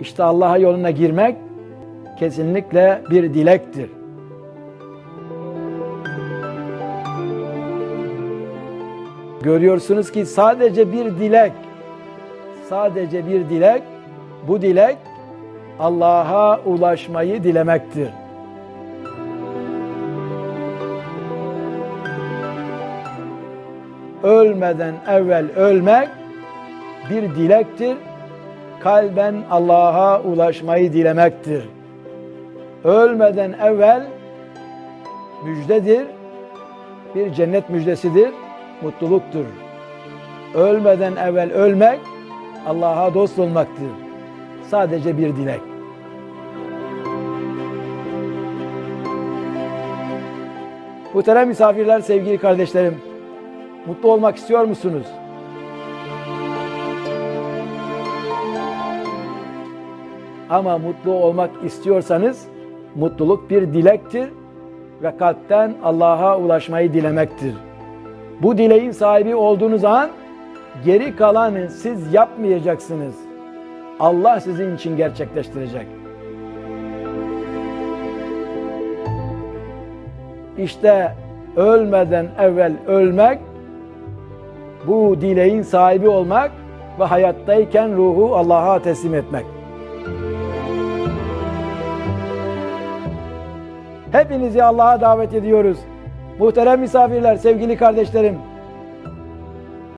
İşte Allah'a yoluna girmek kesinlikle bir dilektir. Görüyorsunuz ki sadece bir dilek, sadece bir dilek, bu dilek Allah'a ulaşmayı dilemektir. Ölmeden evvel ölmek bir dilektir. Kalben Allah'a ulaşmayı dilemektir. Ölmeden evvel müjdedir. Bir cennet müjdesidir, mutluluktur. Ölmeden evvel ölmek Allah'a dost olmaktır. Sadece bir dilek. Muhterem misafirler, sevgili kardeşlerim, mutlu olmak istiyor musunuz? Ama mutlu olmak istiyorsanız mutluluk bir dilektir ve kalpten Allah'a ulaşmayı dilemektir. Bu dileğin sahibi olduğunuz an geri kalanı siz yapmayacaksınız. Allah sizin için gerçekleştirecek. İşte ölmeden evvel ölmek, bu dileğin sahibi olmak ve hayattayken ruhu Allah'a teslim etmek. Hepinizi Allah'a davet ediyoruz. Muhterem misafirler, sevgili kardeşlerim,